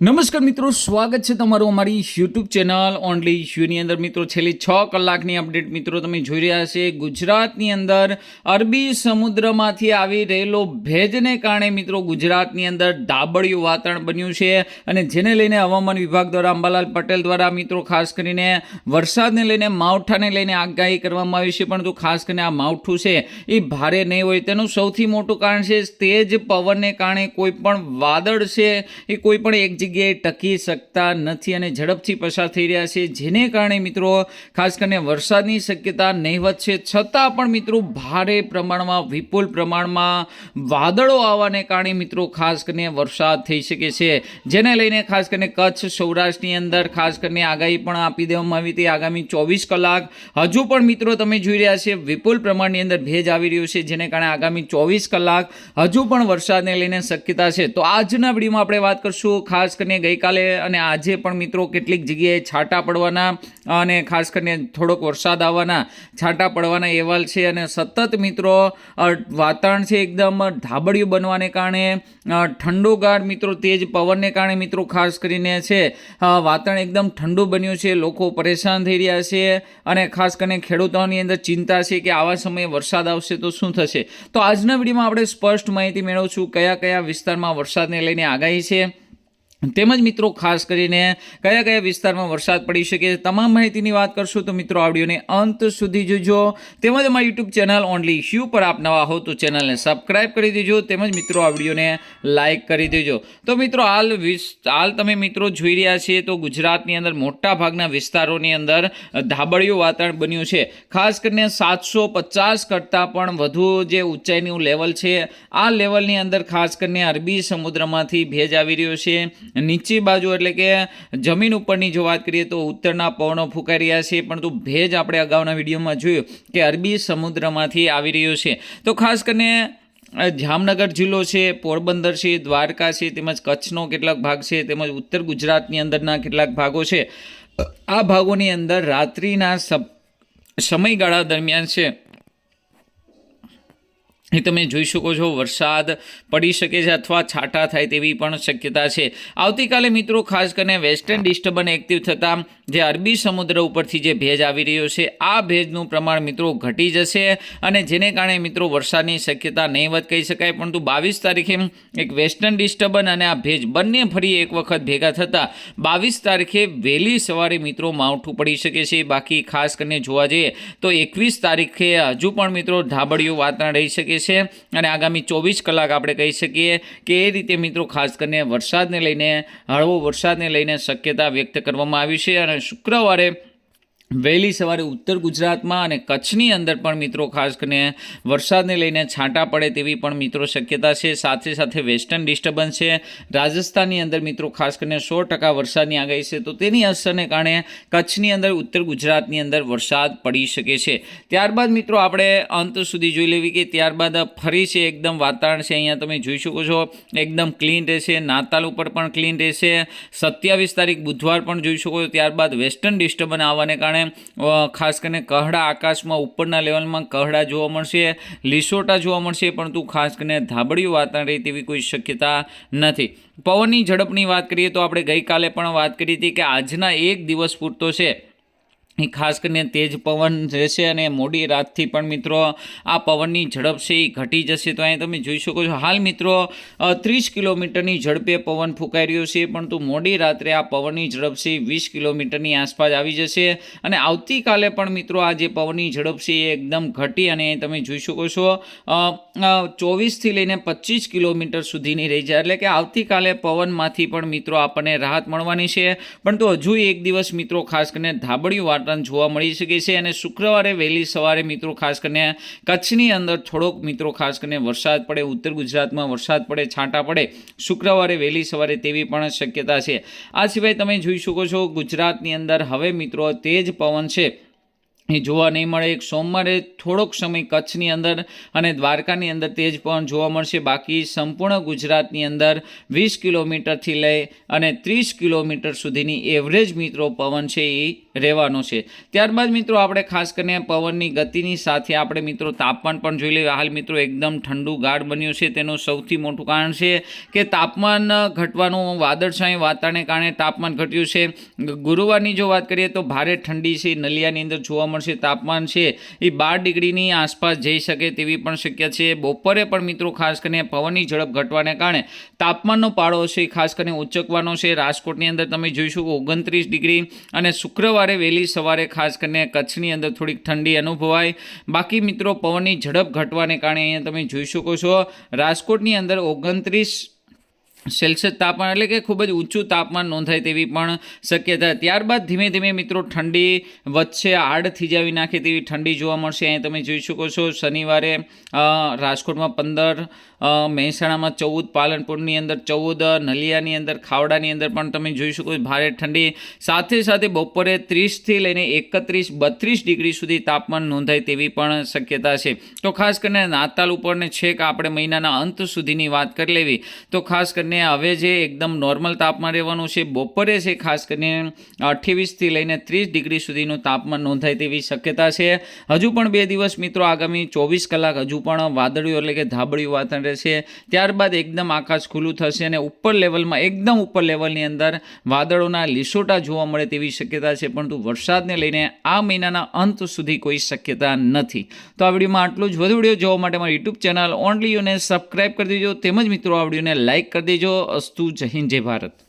નમસ્કાર મિત્રો, સ્વાગત છે તમારું અમારી યુટ્યુબ ચેનલ ઓનલી ઇશ્યુની અંદર. મિત્રો, છેલ્લી છ કલાકની અપડેટ મિત્રો તમે જોઈ રહ્યા છે. ગુજરાતની અંદર અરબી સમુદ્રમાંથી આવી રહેલો ભેજને કારણે મિત્રો ગુજરાતની અંદર ડાબડિયું વાતાવરણ બન્યું છે અને જેને લઈને હવામાન વિભાગ દ્વારા અંબાલાલ પટેલ દ્વારા મિત્રો, ખાસ કરીને વરસાદને લઈને માવઠાને લઈને આગાહી કરવામાં આવી છે. પરંતુ ખાસ કરીને આ માવઠું છે એ ભારે નહીં હોય. તેનું સૌથી મોટું કારણ છે તેજ પવનને કારણે કોઈ પણ વાદળ છે એ કોઈ પણ એક જગ્યાએ ટકી શકતા નથી અને ઝડપથી પસાર થઈ રહ્યા છે. જેને કારણે મિત્રો, ખાસ કરીને વરસાદની શક્યતા નહીવત છે. છતાં પણ મિત્રો, ભારે પ્રમાણમાં, વિપુલ પ્રમાણમાં વાદળો આવવાને કારણે મિત્રો, ખાસ કરીને વરસાદ થઈ શકે છે. જેને લઈને ખાસ કરીને કચ્છ, સૌરાષ્ટ્રની અંદર ખાસ કરીને આગાહી પણ આપી દેવામાં આવી હતી. આગામી ચોવીસ કલાક હજુ પણ મિત્રો તમે જોઈ રહ્યા છે, વિપુલ પ્રમાણની અંદર ભેજ આવી રહ્યું છે. જેને કારણે આગામી ચોવીસ કલાક હજુ પણ વરસાદને લઈને શક્યતા છે. તો આજના વિડીયોમાં આપણે વાત કરશું ખાસ કરીને ગઈકાલે અને આજે પણ મિત્રો કેટલીક જગ્યાએ છાંટા પડવાના અને ખાસ કરીને થોડોક વરસાદ આવવાના છાંટા પડવાના અહેવાલ છે અને સતત મિત્રો વાતાવરણ છે એકદમ ધાબડિયું બનવાને કારણે ઠંડોગાર મિત્રો તેજ પવનને કારણે મિત્રો ખાસ કરીને છે વાતાવરણ એકદમ ઠંડુ બન્યું છે, લોકો પરેશાન થઈ રહ્યા છે અને ખાસ કરીને ખેડૂતોની અંદર ચિંતા છે કે આવા સમયે વરસાદ આવશે તો શું થશે? તો આજના વિડીયોમાં આપણે સ્પષ્ટ માહિતી મેળવશું કયા કયા વિસ્તારમાં વરસાદને લઈને આગાહી છે. તેમજ મિત્રો, ખાસ કરીને કયા કયા વિસ્તારમાં વરસાદ પડી શકે તમામ માહિતીની વાત કરશું. તો મિત્રો, આ અંત સુધી જોજો. તેમજ અમારી યુટ્યુબ ચેનલ ઓનલી ઇશ્યુ પર આપ નવા હો તો ચેનલને સબસ્ક્રાઇબ કરી દેજો. તેમજ મિત્રો, આ લાઇક કરી દેજો. તો મિત્રો, હાલ હાલ તમે મિત્રો જોઈ રહ્યા છીએ તો ગુજરાતની અંદર મોટા ભાગના વિસ્તારોની અંદર ધાબળિયું વાતાવરણ બન્યું છે. ખાસ કરીને સાતસો પચાસ કરતાં પણ વધુ જે ઊંચાઈનું લેવલ છે, આ લેવલની અંદર ખાસ કરીને અરબી સમુદ્રમાંથી ભેજ આવી રહ્યો છે. નીચી બાજુ એટલે કે જમીન ઉપરની જો વાત કરીએ તો ઉત્તરના પવનો ફૂંકાઈ રહ્યા છે, પરંતુ ભેજ આપણે અગાઉના વિડીયોમાં જોયું કે અરબી સમુદ્રમાંથી આવી રહ્યો છે. તો ખાસ કરીને જામનગર જિલ્લો છે, પોરબંદર છે, દ્વારકા છે, તેમજ કચ્છનો કેટલાક ભાગ છે, તેમજ ઉત્તર ગુજરાતની અંદરના કેટલાક ભાગો છે. આ ભાગોની અંદર રાત્રિના સમયગાળા દરમિયાન છે. એ તમે જોઈ શકો છો, વરસાદ પડી શકે છે અથવા છાંટા થાય તેવી પણ શક્યતા છે. આવતીકાલે મિત્રો ખાસ કરીને વેસ્ટર્ન ડિસ્ટર્બન એક્ટિવ થતાં જે અરબી સમુદ્ર ઉપરથી જે ભેજ આવી રહ્યો છે, આ ભેજનું પ્રમાણ મિત્રો ઘટી જશે અને જેને કારણે મિત્રો વરસાદની શક્યતા નહીવત કહી શકાય. પરંતુ બાવીસ તારીખે એક વેસ્ટર્ન ડિસ્ટર્બન અને આ ભેજ બંને ફરી એક વખત ભેગા થતાં બાવીસ તારીખે વહેલી સવારે મિત્રો માવઠું પડી શકે છે. બાકી ખાસ કરીને જોવા જઈએ તો એકવીસ તારીખે હજુ પણ મિત્રો ધાબડિયું વાતાવરણ રહી શકે છે અને આગામી ચોવીસ કલાક આપણે કહી શકીએ કે એ રીતે મિત્રો ખાસ કરીને વરસાદને લઈને હળવો વરસાદને લઈને શક્યતા વ્યક્ત કરવામાં આવી છે અને શુક્રવારે વહેલી સવારે ઉત્તર ગુજરાતમાં અને કચ્છની અંદર પણ મિત્રો, ખાસ કરીને વરસાદને લઈને છાંટા પડે તેવી પણ મિત્રો શક્યતા છે. સાથે સાથે વેસ્ટર્ન ડિસ્ટર્બન્સ છે. રાજસ્થાનની અંદર મિત્રો, ખાસ કરીને સો ટકા વરસાદની આગાહી છે. તો તેની અસરને કારણે કચ્છની અંદર, ઉત્તર ગુજરાતની અંદર વરસાદ પડી શકે છે. ત્યારબાદ મિત્રો, આપણે અંત સુધી જોઈ લેવી કે ત્યારબાદ ફરી છે એકદમ વાતાવરણ છે. અહીંયા તમે જોઈ શકો છો, એકદમ ક્લીન રહેશે. નાતાલ ઉપર પણ ક્લીન રહેશે. સત્યાવીસ તારીખ બુધવાર પણ જોઈ શકો છો. ત્યારબાદ વેસ્ટર્ન ડિસ્ટર્બન આવવાને કારણે અ, ખાસ કરીને કહડા આકાશમાં ઉપરના લેવલમાં કહડા જોવા મળશે લીસોટા જોવા મળશે પરંતુ ખાસ કરીને ધાબડિયું વાતાવરણ રહે તેવી કોઈ શક્યતા નથી. પવનની ઝડપની વાત કરીએ તો આપણે ગઈકાલે પણ વાત કરી હતી કે આજના એક દિવસ પૂરતો છે. એ ખાસ કરીને તેજ પવન રહેશે અને મોડી રાતથી પણ મિત્રો આ પવનની ઝડપ છે એ ઘટી જશે. તો અહીં તમે જોઈ શકો છો, હાલ મિત્રો ત્રીસ કિલોમીટરની ઝડપે પવન ફૂંકાઈ રહ્યો છે, પરંતુ મોડી રાત્રે આ પવનની ઝડપ છે વીસ કિલોમીટરની આસપાસ આવી જશે. અને આવતીકાલે પણ મિત્રો આ જે પવનની ઝડપ છે એ એકદમ ઘટી અને તમે જોઈ શકો છો ચોવીસથી લઈને પચીસ કિલોમીટર સુધીની રહી જાય એટલે કે આવતીકાલે પવનમાંથી પણ મિત્રો આપણને રાહત મળવાની છે. પરંતુ હજુ એક દિવસ મિત્રો ખાસ કરીને ધાબડિયું વાતાવરણ જોવા મળી શકે છે અને શુક્રવારે વહેલી સવારે મિત્રો ખાસ કરીને કચ્છની અંદર થોડોક મિત્રો ખાસ કરીને વરસાદ પડે, ઉત્તર ગુજરાતમાં વરસાદ પડે, છાંટા પડે, શુક્રવારે વહેલી સવારે તેવી પણ શક્યતા છે. આ સિવાય તમે જોઈ શકો છો ગુજરાતની અંદર હવે મિત્રો તેજ પવન છે. એ જોવા નહીં મળે. એક સોમવારે થોડોક સમય કચ્છની અંદર અને દ્વારકાની અંદર તેજ પવન જોવા મળશે. બાકી સંપૂર્ણ ગુજરાતની અંદર વીસ કિલોમીટરથી લઈ અને ત્રીસ કિલોમીટર સુધીની એવરેજ મિત્રો પવન છે એ રહેવાનો છે. ત્યારબાદ મિત્રો આપણે ખાસ કરીને પવનની ગતિની સાથે આપણે મિત્રો તાપમાન પણ જોઈ લઈએ. હાલ મિત્રો એકદમ ઠંડુ ગાઢ બન્યું છે. તેનું સૌથી મોટું કારણ છે કે તાપમાન ઘટવાનું વાદળછાયું વાતાવરણને કારણે તાપમાન ઘટ્યું છે. ગુરુવારની જો વાત કરીએ તો ભારે ઠંડી છે. નલિયાની અંદર જોવા મળશે તાપમાન છે. એ બાર ડિગ્રીની આસપાસ જઈ શકે તેવી પણ શક્ય છે. બપોરે પણ મિત્રો ખાસ કરીને પવનની ઝડપ ઘટવાને કારણે તાપમાનનો પાળો છે. ખાસ કરીને ઉચકવાનો છે. રાજકોટની અંદર તમે જોઈશું ઓગણત્રીસ ડિગ્રી અને શુક્રવારે વહેલી સવારે ખાસ કરીને કચ્છની અંદર થોડીક ઠંડી અનુભવાય. બાકી મિત્રો, પવનની ઝડપ ઘટવાને કારણે અહીંયા તમે જોઈ શકો છો, રાજકોટની અંદર ઓગણત્રીસ સેલ્સિયસ તાપમાન એટલે કે ખૂબ જ ઊંચું તાપમાન નોંધાય તેવી પણ શક્યતા. ત્યારબાદ ધીમે ધીમે મિત્રો, ઠંડી વચ્ચે આડ થીજાવી નાખે તેવી ઠંડી જોવા મળશે. અહીં તમે જોઈ શકો છો, શનિવારે રાજકોટમાં પંદર મહેસાણામાં ચૌદ, પાલનપુરની અંદર ચૌદ, નલિયાની અંદર, ખાવડાની અંદર પણ તમે જોઈ શકો ભારે ઠંડી. સાથે સાથે બપોરે ત્રીસથી લઈને એકત્રીસ, બત્રીસ ડિગ્રી સુધી તાપમાન નોંધાય તેવી પણ શક્યતા છે. તો ખાસ કરીને નાતાલ ઉપરને છેક આપણે મહિનાના અંત સુધીની વાત કરી લેવી. તો ખાસ કરીને હવે જે એકદમ નોર્મલ તાપમાન રહેવાનું છે, બપોરે છે ખાસ કરીને અઠ્યાવીસથી લઈને ત્રીસ ડિગ્રી સુધીનું તાપમાન નોંધાય તેવી શક્યતા છે. હજુ પણ બે દિવસ મિત્રો આગામી ચોવીસ કલાક હજુ પણ વાદળિયું એટલે કે ધાબળિયું વાતાવરણ રહેશે ત્યારબાદ એકદમ આકાશ ખુલ્લું થશે અને ઉપર લેવલમાં એકદમ ઉપર લેવલની અંદર વાદળોના લીસોટા જોવા મળે તેવી શક્યતા છે, પરંતુ વરસાદને લઈને આ મહિનાના અંત સુધી કોઈ શક્યતા નથી. તો આ વિડીયોમાં આટલું જ. વધુ વીડિયો જોવા માટે મારી યુટ્યુબ ચેનલ ઓનલી યુને સબસ્ક્રાઈબ કરી દેજો. તેમજ મિત્રો, આ વિડીયોને લાઇક કરી દેજો. અસ્તુ જય હિન્દ, જય ભારત.